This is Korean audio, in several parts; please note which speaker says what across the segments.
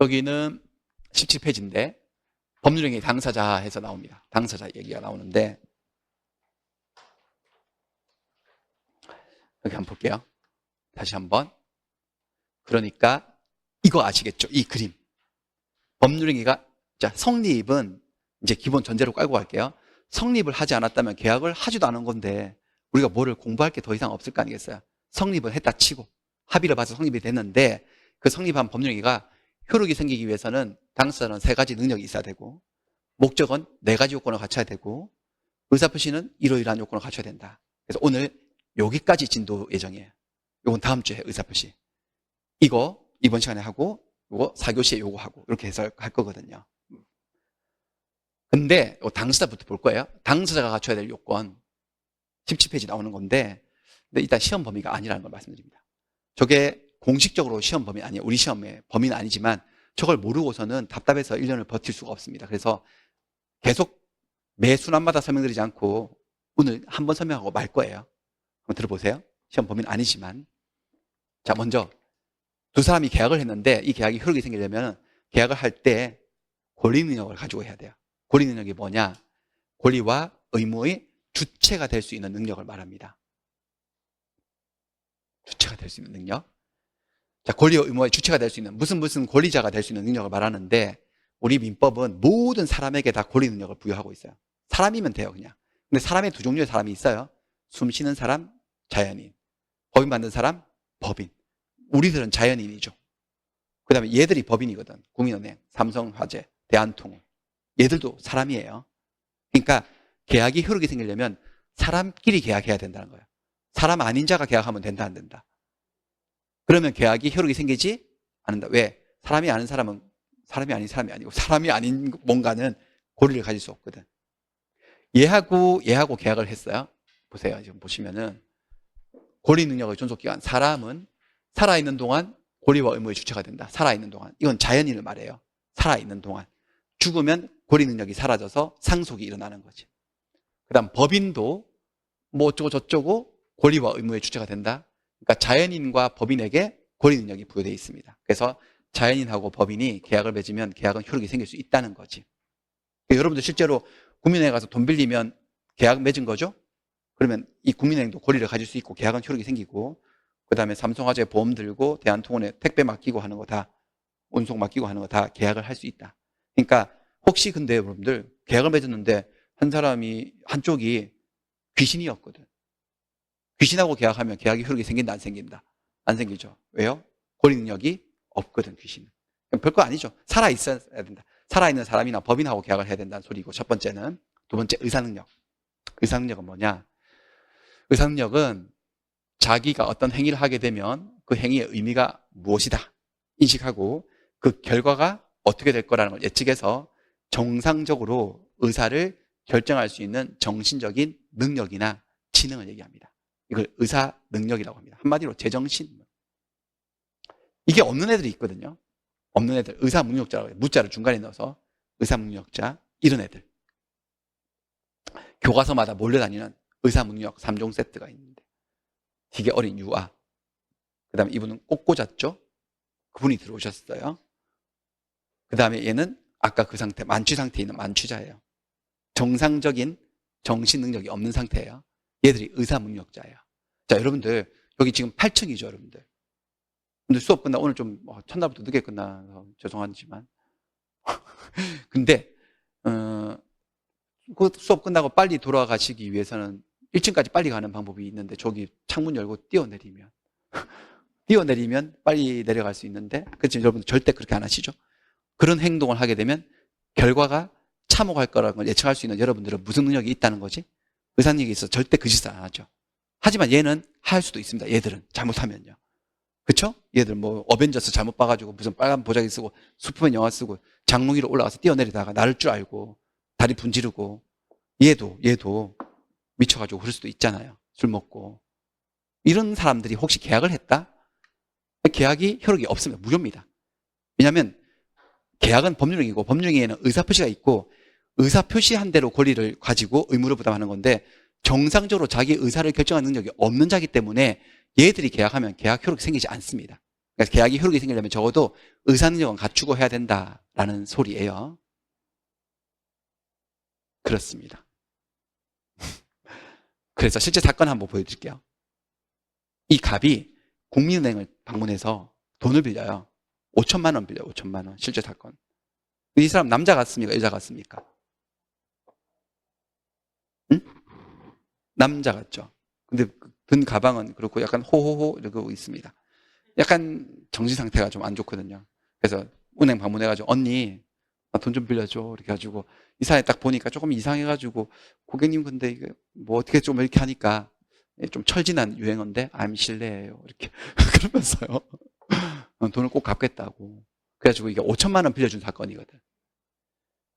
Speaker 1: 여기는 17페이지인데 법률행위 당사자 해서 나옵니다. 당사자 얘기가 나오는데 여기 한번 볼게요. 다시 한번. 그러니까 이거 아시겠죠? 이 그림. 법률행위가 자 성립은 이제 기본 전제로 깔고 갈게요. 성립을 하지 않았다면 계약을 하지도 않은 건데 우리가 뭐를 공부할 게 더 이상 없을 거 아니겠어요? 성립을 했다 치고 합의를 봐서 성립이 됐는데 그 성립한 법률행위가 효력이 생기기 위해서는 당사자는 세 가지 능력이 있어야 되고 목적은 네 가지 요건을 갖춰야 되고 의사표시는 이러이러한 요건을 갖춰야 된다. 그래서 오늘 여기까지 진도 예정이에요. 요건 다음 주에 의사표시. 이거 이번 시간에 하고 요거 4교시에 요거 하고 이렇게 해서 할 거거든요. 근데 요 당사자부터 볼 거예요. 당사자가 갖춰야 될 요건 17페이지 나오는 건데 근데 일단 시험 범위가 아니라는 걸 말씀드립니다. 저게 공식적으로 시험 범위 아니에요. 우리 시험의 범위는 아니지만 저걸 모르고서는 답답해서 1년을 버틸 수가 없습니다. 그래서 계속 매 순환마다 설명드리지 않고 오늘 한 번 설명하고 말 거예요. 한번 들어보세요. 시험 범위는 아니지만. 자, 먼저 두 사람이 계약을 했는데 이 계약이 효력이 생기려면 계약을 할 때 권리 능력을 가지고 해야 돼요. 권리 능력이 뭐냐? 권리와 의무의 주체가 될 수 있는 능력을 말합니다. 주체가 될 수 있는 능력. 자, 권리와 의무의 주체가 될 수 있는 무슨 무슨 권리자가 될 수 있는 능력을 말하는데 우리 민법은 모든 사람에게 다 권리 능력을 부여하고 있어요. 사람이면 돼요, 그냥. 근데 사람의 두 종류의 사람이 있어요. 숨 쉬는 사람, 자연인. 법인 만든 사람, 법인. 우리들은 자연인이죠. 그 다음에 얘들이 법인이거든. 국민은행, 삼성화재, 대한통운. 얘들도 사람이에요. 그러니까 계약이 효력이 생기려면 사람끼리 계약해야 된다는 거예요. 사람 아닌 자가 계약하면 된다, 안 된다. 그러면 계약이 효력이 생기지 않는다. 왜? 사람이 아닌 사람은 사람이 아닌 사람이 아니고 사람이 아닌 뭔가는 고리를 가질 수 없거든. 얘하고 얘하고 계약을 했어요. 보세요. 지금 보시면은 권리 능력의 존속 기간. 사람은 살아 있는 동안 권리와 의무의 주체가 된다. 살아 있는 동안. 이건 자연인을 말해요. 살아 있는 동안. 죽으면 권리 능력이 사라져서 상속이 일어나는 거지. 그다음 법인도 뭐 어쩌고 저쩌고 권리와 의무의 주체가 된다. 그러니까 자연인과 법인에게 권리 능력이 부여되어 있습니다. 그래서 자연인하고 법인이 계약을 맺으면 계약은 효력이 생길 수 있다는 거지. 여러분들 실제로 국민은행에 가서 돈 빌리면 계약 맺은 거죠? 그러면 이 국민은행도 권리를 가질 수 있고 계약은 효력이 생기고 그 다음에 삼성화재 보험 들고 대한통운에 택배 맡기고 하는 거 다 운송 맡기고 하는 거 다 계약을 할 수 있다. 그러니까 혹시 근데 여러분들 계약을 맺었는데 한 사람이 한쪽이 귀신이었거든. 귀신하고 계약하면 계약이 효력이 생긴다 안 생긴다? 안 생기죠. 왜요? 권리 능력이 없거든 귀신은. 별거 아니죠. 살아 있어야 된다. 살아 있는 사람이나 법인하고 계약을 해야 된다는 소리고 첫 번째는 두 번째 의사 능력. 의사 능력은 뭐냐? 의사 능력은 자기가 어떤 행위를 하게 되면 그 행위의 의미가 무엇이다 인식하고 그 결과가 어떻게 될 거라는 걸 예측해서 정상적으로 의사를 결정할 수 있는 정신적인 능력이나 지능을 얘기합니다. 이걸 의사 능력이라고 합니다. 한마디로 제정신. 이게 없는 애들이 있거든요. 없는 애들. 의사 능력자라고 해요. 무자를 중간에 넣어서 의사 능력자 이런 애들. 교과서마다 몰려다니는 의사 능력 3종 세트가 있는데 되게 어린 유아. 그 다음에 이분은 꼭 꽂았죠. 그분이 들어오셨어요. 그 다음에 얘는 아까 그 상태, 만취 상태에 있는 만취자예요. 정상적인 정신 능력이 없는 상태예요. 얘들이 의사 능력자예요. 자, 여러분들, 여기 지금 8층이죠, 여러분들. 근데 수업 끝나, 오늘 좀, 어, 첫날부터 늦게 끝나서 죄송하지만. 근데, 어, 그 수업 끝나고 빨리 돌아가시기 위해서는 1층까지 빨리 가는 방법이 있는데, 저기 창문 열고 뛰어내리면. 뛰어내리면 빨리 내려갈 수 있는데, 그렇지 여러분 절대 그렇게 안 하시죠? 그런 행동을 하게 되면 결과가 참혹할 거라는 걸 예측할 수 있는 여러분들은 무슨 능력이 있다는 거지? 의사 능력이 있어 절대 그 짓을 안 하죠. 하지만 얘는 할 수도 있습니다. 얘들은 잘못하면요. 그쵸? 얘들 뭐 어벤져스 잘못 봐가지고 무슨 빨간 보자기 쓰고 슈퍼맨 영화 쓰고 장롱 위로 올라가서 뛰어내리다가 나를 줄 알고 다리 분지르고 얘도 얘도 미쳐가지고 그럴 수도 있잖아요. 술 먹고 이런 사람들이 혹시 계약을 했다? 계약이 효력이 없습니다. 무효입니다. 왜냐하면 계약은 법률행위고 법률행위에는 의사표시가 있고 의사 표시한 대로 권리를 가지고 의무를 부담하는 건데 정상적으로 자기 의사를 결정하는 능력이 없는 자기 때문에 얘들이 계약하면 계약 효력이 생기지 않습니다. 그러니까 계약이 효력이 생기려면 적어도 의사 능력은 갖추고 해야 된다라는 소리예요. 그렇습니다. 그래서 실제 사건 한번 보여드릴게요. 이 갑이 국민은행을 방문해서 돈을 빌려요. 5천만 원 빌려요. 5천만 원. 실제 사건. 이 사람 남자 같습니까? 여자 같습니까? 응? 남자 같죠. 근데 든 가방은 그렇고 약간 호호호 이러고 있습니다. 약간 정신 상태가 좀 안 좋거든요. 그래서 은행 방문해가지고 언니 나 돈 좀 빌려줘 이렇게 해가지고 이 사람이 딱 보니까 조금 이상해가지고 고객님 근데 이게 뭐 어떻게 좀 이렇게 하니까 좀 철진한 유행어인데 암 실례예요 이렇게 그러면서요 어, 돈을 꼭 갚겠다고 그래가지고 이게 5천만 원 빌려준 사건이거든.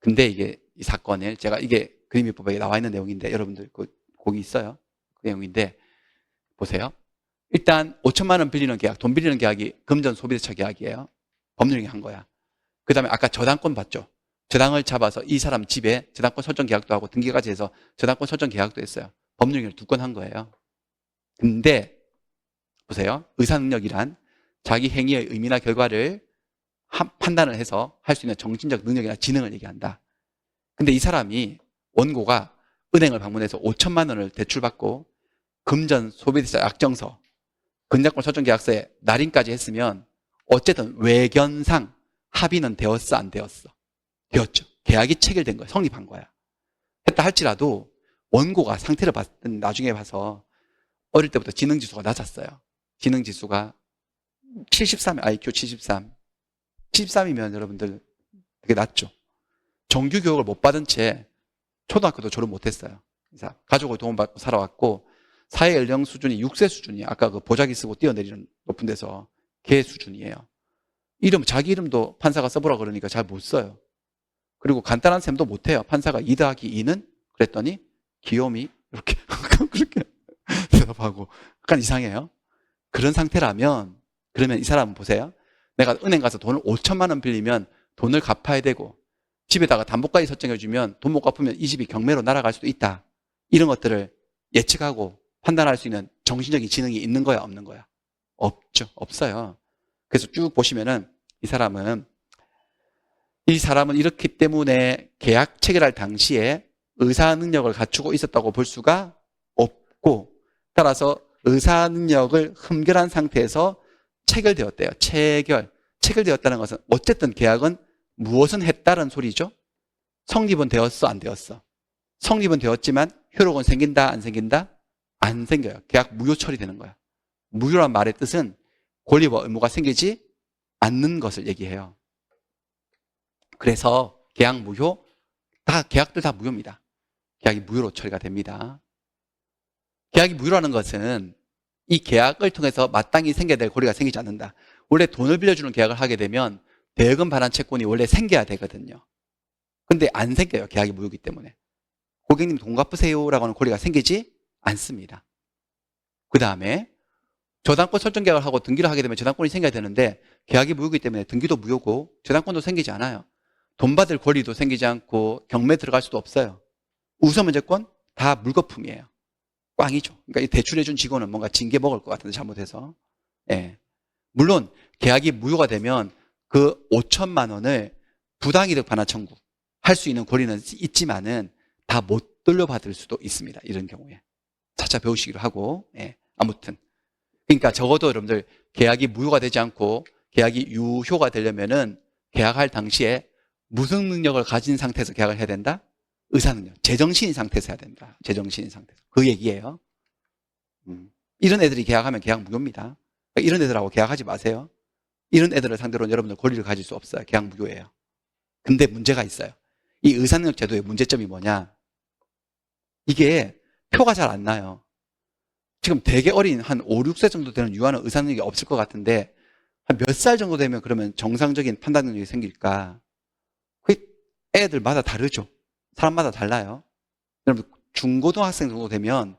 Speaker 1: 근데 이게 이 사건을 제가 이게 그림미법에 나와 있는 내용인데 여러분들 그 거기 있어요 그 내용인데 보세요. 일단 5천만 원 빌리는 계약, 돈 빌리는 계약이 금전 소비대차 계약이에요. 법률이 한 거야. 그 다음에 아까 저당권 봤죠. 저당을 잡아서 이 사람 집에 저당권 설정 계약도 하고 등기까지 해서 저당권 설정 계약도 했어요. 법률을 두건 한 거예요. 근데 보세요. 의사 능력이란 자기 행위의 의미나 결과를 한- 판단을 해서 할 수 있는 정신적 능력이나 지능을 얘기한다. 근데 이 사람이 원고가 은행을 방문해서 5천만 원을 대출받고 금전 소비대차 약정서, 근저권 설정 계약서에 날인까지 했으면 어쨌든 외견상 합의는 되었어 안 되었어? 되었죠. 계약이 체결된 거야. 성립한 거야. 했다 할지라도 원고가 상태를 봤, 나중에 봐서 어릴 때부터 지능 지수가 낮았어요. 지능 지수가 73, IQ 73. 73이면 여러분들 되게 낮죠. 정규 교육을 못 받은 채 초등학교도 졸업 못 했어요. 가족을 도움받고 살아왔고 사회 연령 수준이 6세 수준이에요. 아까 그 보자기 쓰고 뛰어내리는 높은 데서 걔 수준이에요. 이름, 자기 이름도 판사가 써보라 그러니까 잘 못 써요. 그리고 간단한 셈도 못 해요. 판사가 2 더하기 2는? 그랬더니 귀요미 이렇게 그렇게 대답하고 약간 이상해요. 그런 상태라면 그러면 이 사람은 보세요. 내가 은행 가서 돈을 5천만 원 빌리면 돈을 갚아야 되고 집에다가 담보까지 설정해 주면 돈 못 갚으면 이 집이 경매로 날아갈 수도 있다. 이런 것들을 예측하고 판단할 수 있는 정신적인 지능이 있는 거야, 없는 거야? 없죠. 없어요. 그래서 쭉 보시면은 이 사람은 이 사람은 이렇기 때문에 계약 체결할 당시에 의사 능력을 갖추고 있었다고 볼 수가 없고 따라서 의사 능력을 흠결한 상태에서 체결되었대요. 체결. 체결되었다는 것은 어쨌든 계약은 무엇은 했다는 소리죠? 성립은 되었어, 안 되었어? 성립은 되었지만 효력은 생긴다, 안 생긴다? 안 생겨요. 계약 무효 처리되는 거야. 무효란 말의 뜻은 권리와 의무가 생기지 않는 것을 얘기해요. 그래서 계약 무효, 다 계약들 다 무효입니다. 계약이 무효로 처리가 됩니다. 계약이 무효라는 것은 이 계약을 통해서 마땅히 생겨야 될 권리가 생기지 않는다. 원래 돈을 빌려주는 계약을 하게 되면 대금 반환 채권이 원래 생겨야 되거든요. 근데 안 생겨요. 계약이 무효이기 때문에. 고객님 돈 갚으세요라고 하는 권리가 생기지 않습니다. 그 다음에 저당권 설정 계약을 하고 등기를 하게 되면 저당권이 생겨야 되는데 계약이 무효이기 때문에 등기도 무효고 저당권도 생기지 않아요. 돈 받을 권리도 생기지 않고 경매 들어갈 수도 없어요. 우선 문제권 다 물거품이에요. 꽝이죠. 그러니까 이 대출해준 직원은 뭔가 징계 먹을 것 같은데 잘못해서. 예. 물론 계약이 무효가 되면 그 5천만 원을 부당이득 반환 청구 할 수 있는 권리는 있지만은 다 못 돌려받을 수도 있습니다. 이런 경우에. 차차 배우시기로 하고, 예. 아무튼. 그러니까 적어도 여러분들 계약이 무효가 되지 않고 계약이 유효가 되려면은 계약할 당시에 무슨 능력을 가진 상태에서 계약을 해야 된다? 의사 능력. 제정신인 상태에서 해야 된다. 제정신인 상태에서. 그 얘기예요. 음. 이런 애들이 계약하면 계약 무효입니다. 그러니까 이런 애들하고 계약하지 마세요. 이런 애들을 상대로는 여러분들 권리를 가질 수 없어요. 계약 무효예요. 근데 문제가 있어요. 이 의사능력 제도의 문제점이 뭐냐? 이게 표가 잘 안 나요. 지금 되게 어린 한 5, 6세 정도 되는 유아는 의사능력이 없을 것 같은데 한 몇 살 정도 되면 그러면 정상적인 판단 능력이 생길까? 그 애들마다 다르죠. 사람마다 달라요. 여러분 중고등학생 정도 되면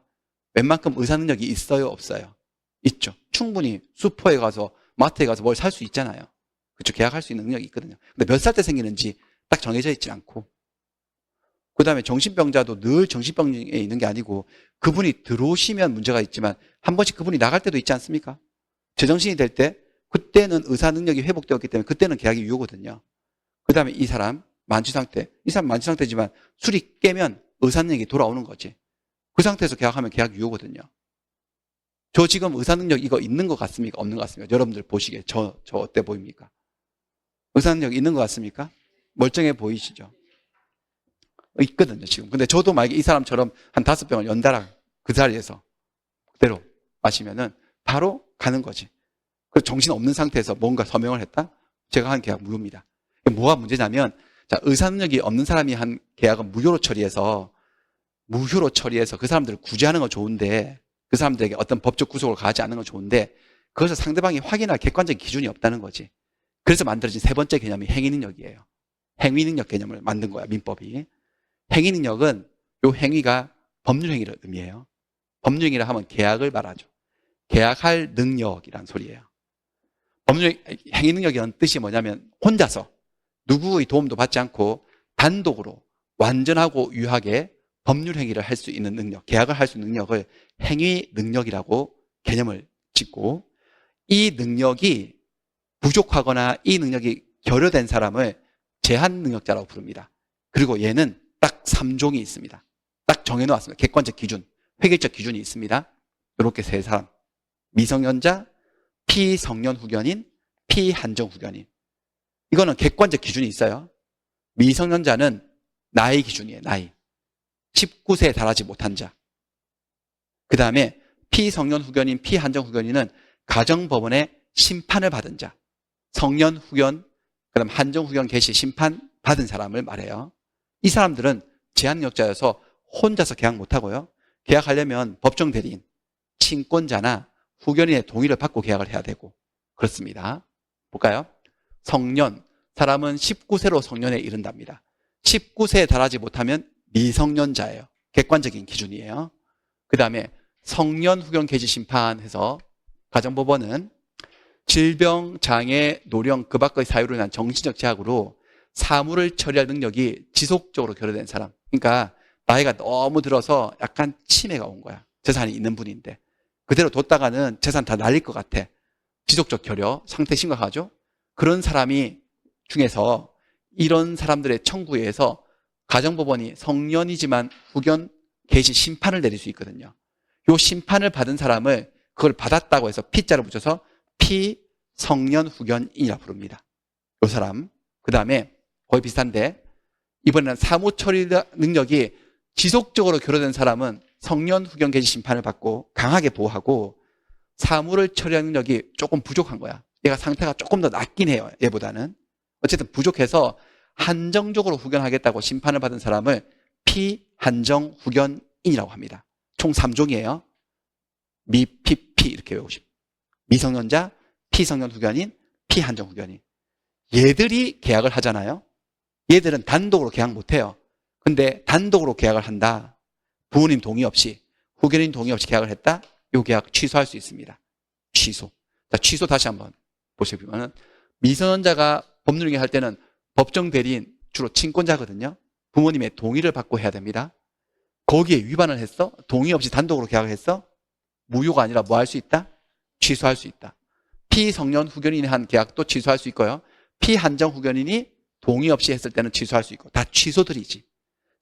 Speaker 1: 웬만큼 의사 능력이 있어요, 없어요? 있죠. 충분히 슈퍼에 가서 마트에 가서 뭘 살 수 있잖아요. 그렇죠. 계약할 수 있는 능력이 있거든요. 근데 몇 살 때 생기는지 딱 정해져 있지 않고 그 다음에 정신병자도 늘 정신병에 있는 게 아니고 그분이 들어오시면 문제가 있지만 한 번씩 그분이 나갈 때도 있지 않습니까? 제정신이 될 때 그때는 의사 능력이 회복되었기 때문에 그때는 계약이 유효거든요. 그 다음에 이 사람 만취 상태, 이 사람 만취 상태지만 술이 깨면 의사 능력이 돌아오는 거지. 그 상태에서 계약하면 계약 유효거든요. 저 지금 의사 능력 이거 있는 것 같습니까? 없는 것 같습니까? 여러분들 보시기에 저, 저 어때 보입니까? 의사 능력 있는 것 같습니까? 멀쩡해 보이시죠? 있거든요, 지금. 근데 저도 만약에 이 사람처럼 한 다섯 병을 연달아 그 자리에서 그대로 마시면은 바로 가는 거지. 그 정신 없는 상태에서 뭔가 서명을 했다? 제가 한 계약 무효입니다. 뭐가 문제냐면, 자, 의사 능력이 없는 사람이 한 계약은 무효로 처리해서, 무효로 처리해서 그 사람들을 구제하는 건 좋은데, 그 사람들에게 어떤 법적 구속을 가하지 않는 건 좋은데, 그것을 상대방이 확인할 객관적인 기준이 없다는 거지. 그래서 만들어진 세 번째 개념이 행위 능력이에요. 행위 능력 개념을 만든 거야, 민법이. 행위 능력은 요 행위가 법률 행위를 의미해요. 법률 행위를 하면 계약을 말하죠. 계약할 능력이란 소리예요. 법률 행위 능력이라는 뜻이 뭐냐면 혼자서 누구의 도움도 받지 않고 단독으로 완전하고 유하게 법률 행위를 할 수 있는 능력, 계약을 할 수 있는 능력을 행위 능력이라고 개념을 짓고 이 능력이 부족하거나 이 능력이 결여된 사람을 제한 능력자라고 부릅니다. 그리고 얘는 딱 3종이 있습니다. 딱 정해놓았습니다. 객관적 기준, 획일적 기준이 있습니다. 이렇게 세 사람. 미성년자, 피성년 후견인, 피한정 후견인. 이거는 객관적 기준이 있어요. 미성년자는 나이 기준이에요. 나이. 19세에 달하지 못한 자. 그 다음에 피성년 후견인, 피한정 후견인은 가정법원의 심판을 받은 자. 성년 후견, 그 다음 한정 후견 개시 심판 받은 사람을 말해요. 이 사람들은 제한력자여서 혼자서 계약 못하고요. 계약하려면 법정 대리인, 친권자나 후견인의 동의를 받고 계약을 해야 되고 그렇습니다. 볼까요? 성년, 사람은 19세로 성년에 이른답니다. 19세에 달하지 못하면 미성년자예요. 객관적인 기준이에요. 그 다음에 성년 후견 개시 심판해서 가정법원은 질병, 장애, 노령, 그 밖의 사유로 인한 정신적 제약으로 사물을 처리할 능력이 지속적으로 결여된 사람. 그러니까 나이가 너무 들어서 약간 치매가 온 거야. 재산이 있는 분인데. 그대로 뒀다가는 재산 다 날릴 것 같아. 지속적 결여, 상태 심각하죠? 그런 사람이 중에서 이런 사람들의 청구에 의해서 가정법원이 성년이지만 후견 개시 심판을 내릴 수 있거든요. 요 심판을 받은 사람을 그걸 받았다고 해서 피자를 붙여서 피성년 후견인이라 부릅니다. 요 사람. 그 다음에 거의 비슷한데 이번에는 사무 처리 능력이 지속적으로 결여된 사람은 성년 후견 개시 심판을 받고 강하게 보호하고 사무를 처리하는 능력이 조금 부족한 거야. 얘가 상태가 조금 더 낫긴 해요. 얘보다는. 어쨌든 부족해서 한정적으로 후견하겠다고 심판을 받은 사람을 피한정 후견인이라고 합니다. 총 3종이에요. 미, 피, 피 이렇게 외우시면. 미성년자, 피성년 후견인, 피한정 후견인. 얘들이 계약을 하잖아요. 얘들은 단독으로 계약 못 해요. 근데 단독으로 계약을 한다. 부모님 동의 없이, 후견인 동의 없이 계약을 했다? 요 계약 취소할 수 있습니다. 취소. 자, 취소 다시 한번 보시면은 미성년자가 법률행위 할 때는 법정 대리인 주로 친권자거든요. 부모님의 동의를 받고 해야 됩니다. 거기에 위반을 했어? 동의 없이 단독으로 계약을 했어? 무효가 아니라 뭐 할 수 있다? 취소할 수 있다. 피성년 후견인이 한 계약도 취소할 수 있고요. 피한정 후견인이 동의 없이 했을 때는 취소할 수 있고 다 취소들이지.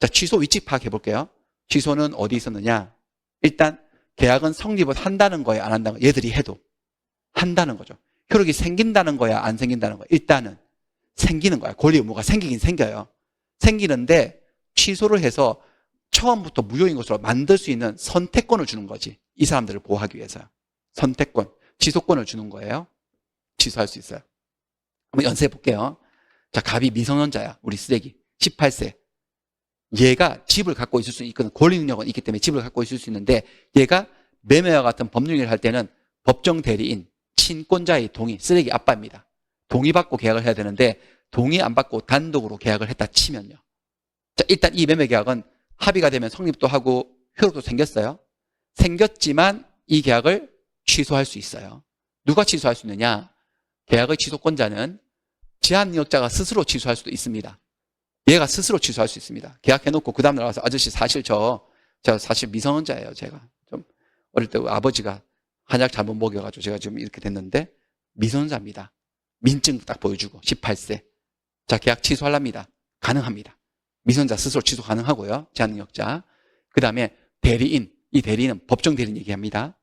Speaker 1: 자, 취소 위치 파악해 볼게요. 취소는 어디 있었느냐? 일단 계약은 성립을 한다는 거야, 안 한다는 거야. 얘들이 해도 한다는 거죠. 효력이 생긴다는 거야, 안 생긴다는 거야. 일단은 생기는 거야. 권리 의무가 생기긴 생겨요. 생기는데 취소를 해서 처음부터 무효인 것으로 만들 수 있는 선택권을 주는 거지. 이 사람들을 보호하기 위해서요. 선택권, 지속권을 주는 거예요. 취소할 수 있어요. 한번 연습해 볼게요. 자, 갑이 미성년자야. 우리 쓰레기. 18세. 얘가 집을 갖고 있을 수 있거든. 권리 능력은 있기 때문에 집을 갖고 있을 수 있는데 얘가 매매와 같은 법률을 할 때는 법정 대리인, 친권자의 동의, 쓰레기 아빠입니다. 동의받고 계약을 해야 되는데 동의 안 받고 단독으로 계약을 했다 치면요. 자, 일단 이 매매 계약은 합의가 되면 성립도 하고 효력도 생겼어요. 생겼지만 이 계약을 취소할 수 있어요. 누가 취소할 수 있느냐? 계약의 취소권자는 제한력자가 스스로 취소할 수도 있습니다. 얘가 스스로 취소할 수 있습니다. 계약해놓고 그 다음날 와서 아저씨 사실 저, 저 사실 미성년자예요. 제가 좀 어릴 때 아버지가 한약 잘못 먹여가지고 제가 지금 이렇게 됐는데 미성년자입니다. 민증 딱 보여주고 18세. 자, 계약 취소하랍니다. 가능합니다. 미성년자 스스로 취소 가능하고요. 제한능력자. 그 다음에 대리인. 이 대리인은 법정 대리인 얘기합니다.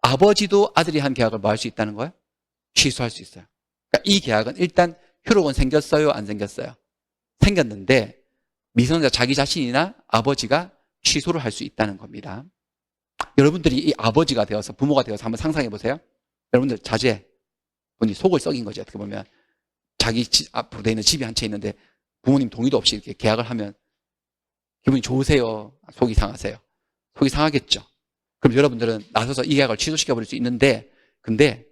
Speaker 1: 아버지도 아들이 한 계약을 뭐 할 수 있다는 거예요? 취소할 수 있어요. 그러니까 이 계약은 일단 효력은 생겼어요? 안 생겼어요? 생겼는데 미성년자 자기 자신이나 아버지가 취소를 할 수 있다는 겁니다. 여러분들이 이 아버지가 되어서 부모가 되어서 한번 상상해 보세요. 여러분들 자제 분이 속을 썩인 거지 어떻게 보면 자기 집 앞으로 돼 있는 집이 한 채 있는데 부모님 동의도 없이 이렇게 계약을 하면 기분이 좋으세요? 속이 상하세요? 속이 상하겠죠. 그럼 여러분들은 나서서 이 계약을 취소시켜 버릴 수 있는데 근데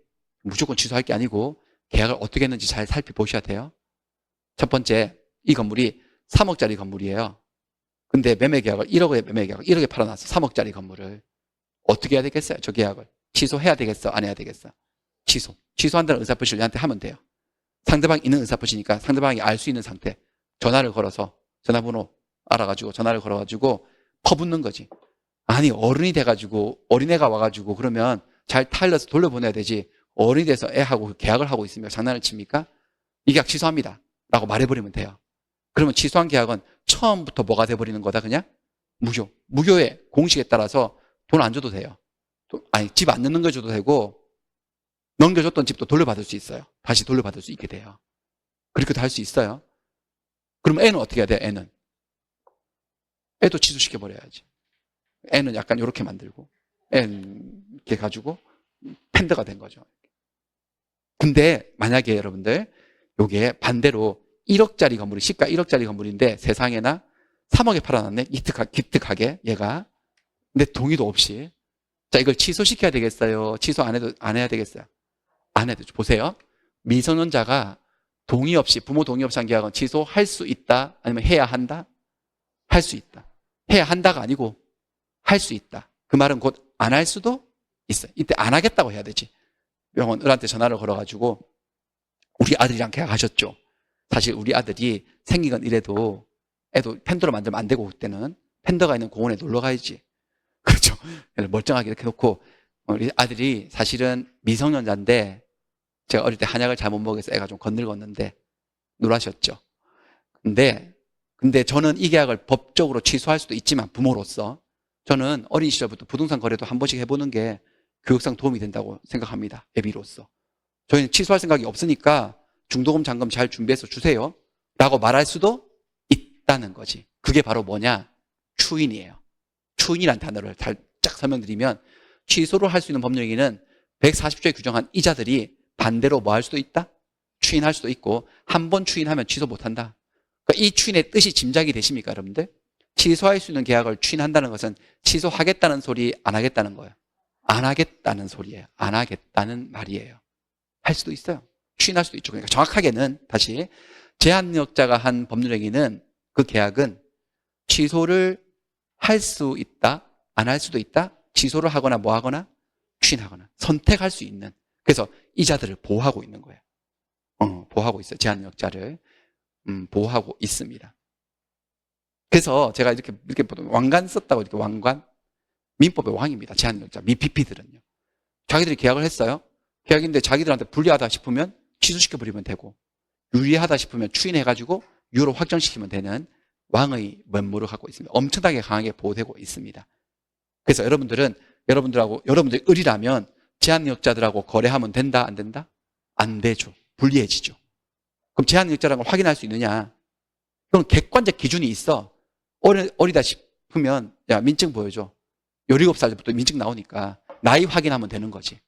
Speaker 1: 무조건 취소할 게 아니고 계약을 어떻게 했는지 잘 살펴보셔야 돼요. 첫 번째 이 건물이 3억짜리 건물이에요. 근데 매매 계약을 1억에 매매 계약을 1억에 팔아놨어. 3억짜리 건물을. 어떻게 해야 되겠어요? 저 계약을. 취소해야 되겠어? 안 해야 되겠어? 취소. 취소한다는 의사표시를 얘한테 하면 돼요. 상대방이 있는 의사표시니까 상대방이 알 수 있는 상태. 전화를 걸어서 전화번호 알아가지고 전화를 걸어가지고 퍼붓는 거지. 아니 어른이 돼가지고 어린애가 와가지고 그러면 잘 타일러서 돌려보내야 되지. 어른이 돼서 애하고 계약을 하고 있으면 장난을 칩니까? 이 계약 취소합니다. 라고 말해버리면 돼요. 그러면 취소한 계약은 처음부터 뭐가 돼버리는 거다 그냥? 무효. 무효의 공식에 따라서 돈 안 줘도 돼요. 돈- 아니 집안 넣는 거 줘도 되고 넘겨줬던 집도 돌려받을 수 있어요. 다시 돌려받을 수 있게 돼요. 그렇게도 할 수 있어요. 그럼 애는 어떻게 해야 돼? 애는 애도 취소시켜 버려야지. 애는 약간 이렇게 만들고 애는 이렇게 가지고 팬더가 된 거죠. 근데 만약에 여러분들 요게 반대로 1억짜리 건물이 시가 1억짜리 건물인데 세상에나 3억에 팔아놨네 기특하, 기특하게 얘가 근데 동의도 없이. 자 이걸 취소시켜야 되겠어요? 취소 안 해도 안 해야 되겠어요? 안 해도 보세요. 미성년자가 동의 없이 부모 동의 없이 한 계약은 취소할 수 있다? 아니면 해야 한다? 할 수 있다. 해야 한다가 아니고 할 수 있다. 그 말은 곧 안 할 수도 있어요. 이때 안 하겠다고 해야 되지. 병원 을한테 전화를 걸어가지고 우리 아들이랑 계약하셨죠. 사실 우리 아들이 생긴 건 이래도 애도 팬더로 만들면 안 되고 그때는. 팬더가 있는 공원에 놀러 가야지. 그렇죠. 멀쩡하게 이렇게 놓고 우리 아들이 사실은 미성년자인데 제가 어릴 때 한약을 잘못 먹여서 애가 좀 건들었는데 놀라셨죠. 근데 근데 저는 이 계약을 법적으로 취소할 수도 있지만 부모로서 저는 어린 시절부터 부동산 거래도 한 번씩 해보는 게 교육상 도움이 된다고 생각합니다. 애비로서. 저희는 취소할 생각이 없으니까 중도금 잔금 잘 준비해서 주세요. 라고 말할 수도 있다는 거지. 그게 바로 뭐냐? 추인이에요. 추인이란 단어를 살짝 설명드리면 취소를 할 수 있는 법령에는 140조에 규정한 이자들이 반대로 뭐 할 수도 있다? 추인할 수도 있고 한 번 추인하면 취소 못한다. 그러니까 이 추인의 뜻이 짐작이 되십니까 여러분들? 취소할 수 있는 계약을 추인한다는 것은 취소하겠다는 소리 안 하겠다는 거예요. 안 하겠다는 소리예요. 안 하겠다는 말이에요. 할 수도 있어요. 추인할 수도 있죠. 그러니까 정확하게는 다시 제한력자가 한 법률행위는 그 계약은 취소를 할 수 있다, 안 할 수도 있다, 취소를 하거나 뭐 하거나 추인하거나 선택할 수 있는 그래서 이자들을 보호하고 있는 거예요. 어, 보호하고 있어요. 제한력자를 음, 보호하고 있습니다. 그래서 제가 이렇게 이렇게 보통 왕관 썼다고 이렇게 왕관 민법의 왕입니다. 제한력자 미피피들은요. 자기들이 계약을 했어요. 계약인데 자기들한테 불리하다 싶으면 취소시켜 버리면 되고 유리하다 싶으면 추인해가지고 유로 확정시키면 되는 왕의 면모를 갖고 있습니다. 엄청나게 강하게 보호되고 있습니다. 그래서 여러분들은 여러분들하고 여러분들 을이라면 제한력자들하고 거래하면 된다 안 된다? 안 되죠. 불리해지죠. 그럼 제한력자라는 걸 확인할 수 있느냐? 그럼 객관적 기준이 있어. 어리, 어리다 싶으면 야 민증 보여줘. 17살 부터 민증 나오니까 나이 확인하면 되는 거지.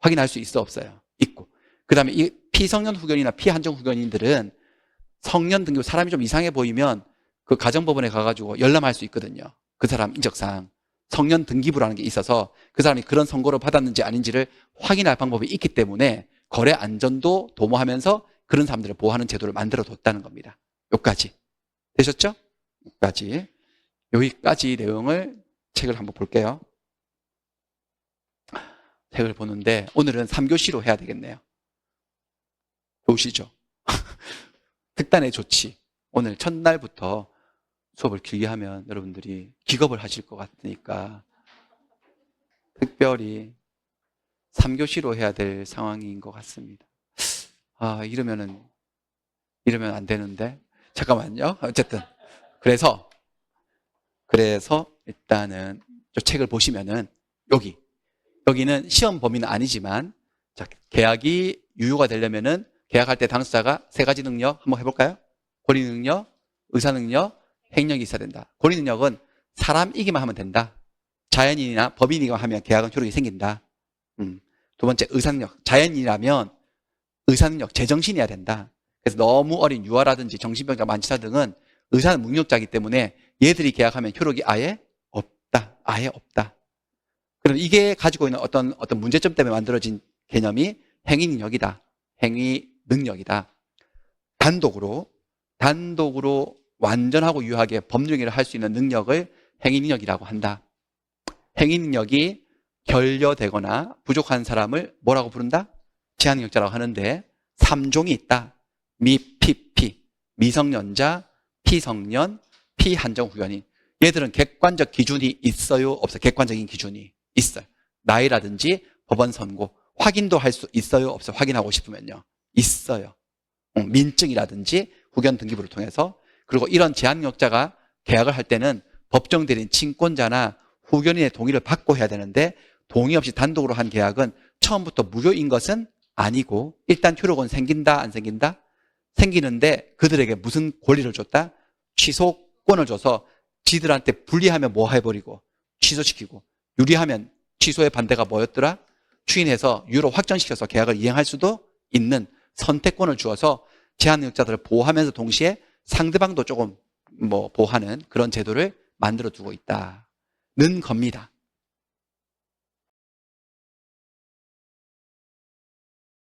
Speaker 1: 확인할 수 있어 없어요? 있고. 그 다음에 이 피성년 후견이나 피한정 후견인들은 성년 등급 사람이 좀 이상해 보이면 그 가정법원에 가가지고 열람할 수 있거든요. 그 사람 인적사항. 성년 등기부라는 게 있어서 그 사람이 그런 선고를 받았는지 아닌지를 확인할 방법이 있기 때문에 거래 안전도 도모하면서 그런 사람들을 보호하는 제도를 만들어 뒀다는 겁니다. 여기까지. 되셨죠? 여기까지. 여기까지 내용을 책을 한번 볼게요. 책을 보는데 오늘은 3교시로 해야 되겠네요. 좋으시죠? 특단의 조치. 오늘 첫날부터 수업을 길게 하면 여러분들이 기겁을 하실 것 같으니까 특별히 3교시로 해야 될 상황인 것 같습니다. 아, 이러면은, 이러면 안 되는데. 잠깐만요. 어쨌든. 그래서, 그래서 일단은 저 책을 보시면은 여기, 여기는 시험 범위는 아니지만, 자, 계약이 유효가 되려면은 계약할 때 당사자가 세 가지 능력 한번 해볼까요? 권리 능력, 의사 능력, 행력이 있어야 된다. 권리 능력은 사람이기만 하면 된다. 자연인이나 법인이기만 하면 계약은 효력이 생긴다. 음. 두 번째 의사능력. 자연인이라면 의사능력, 제정신이어야 된다. 그래서 너무 어린 유아라든지 정신병자, 만취자 등은 의사는 무능력자이기 때문에 얘들이 계약하면 효력이 아예 없다. 아예 없다. 그럼 이게 가지고 있는 어떤 어떤 문제점 때문에 만들어진 개념이 행위 능력이다. 행위 능력이다. 단독으로 단독으로 완전하고 유하게 법률행위를 할 수 있는 능력을 행위 능력이라고 한다. 행위 능력이 결여되거나 부족한 사람을 뭐라고 부른다? 제한 능력자라고 하는데 3종이 있다. 미, 피, 피. 미성년자, 피성년, 피한정 후견인. 얘들은 객관적 기준이 있어요? 없어요? 객관적인 기준이 있어요. 나이라든지 법원 선고 확인도 할 수 있어요? 없어요? 확인하고 싶으면요. 있어요. 응, 민증이라든지 후견 등기부를 통해서 그리고 이런 제한력자가 계약을 할 때는 법정 대리인 친권자나 후견인의 동의를 받고 해야 되는데 동의 없이 단독으로 한 계약은 처음부터 무효인 것은 아니고 일단 효력은 생긴다 안 생긴다? 생기는데 그들에게 무슨 권리를 줬다? 취소권을 줘서 지들한테 불리하면 뭐 해버리고 취소시키고 유리하면 취소의 반대가 뭐였더라? 추인해서 유로 확정시켜서 계약을 이행할 수도 있는 선택권을 주어서 제한력자들을 보호하면서 동시에 상대방도 조금 뭐 보호하는 그런 제도를 만들어 두고 있다는 겁니다.